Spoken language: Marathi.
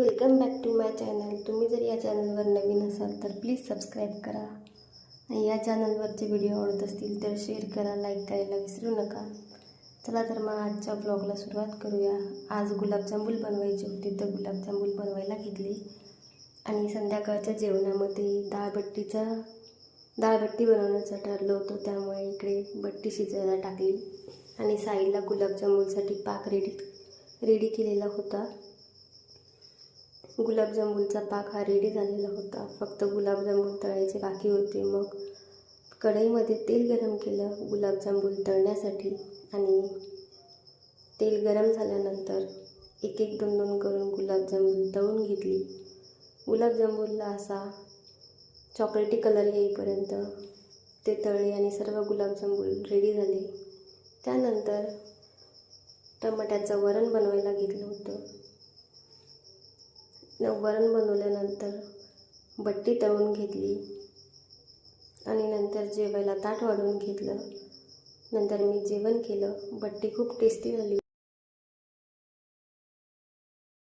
Welcome back to my channel. तुम्ही जर या चॅनलवर नवीन असाल तर प्लीज सबस्क्राईब करा. आणि या चॅनलवरचे व्हिडिओ आवडत असतील तर शेअर करा लाईक करायला विसरू नका. चला तर मग आजच्या ब्लॉगला सुरुवात करूया. आज गुलाबजामुन बनवायचे होते तर गुलाबजामुन बनवायला घेतली. आणि संध्याकाळच्या जेवणामध्ये डाळबट्टीचा डाळबट्टी बनवण्याचं ठरलं होतं त्यामुळे इकडे बट्टी शिजायला टाकली. आणि साईडला गुलाबजामुनसाठी पाक रेडी रेडी केलेला होता. गुलाबजामुनचा पाक हा रेडी झालेला होता. फक्त गुलाबजामुन तळायचे बाकी होते. मग कढईमध्ये तेल गरम केलं गुलाबजामुन तळण्यासाठी आणि तेल गरम झाल्यानंतर एक एक दोन दोन करून गुलाबजामुन तळून घेतली. गुलाबजामुनला असा चॉकलेटी कलर येईपर्यंत ते तळले आणि सर्व गुलाबजामुन रेडी झाले. त्यानंतर टमाट्याचं वरण बनवायला घेतलं होतं. वरण बनवल्यानंतर बट्टी तळून घेतली आणि नंतर जेवायला ताट वाढवून घेतलं. नंतर मी जेवण केलं. बट्टी खूप टेस्टी झाली.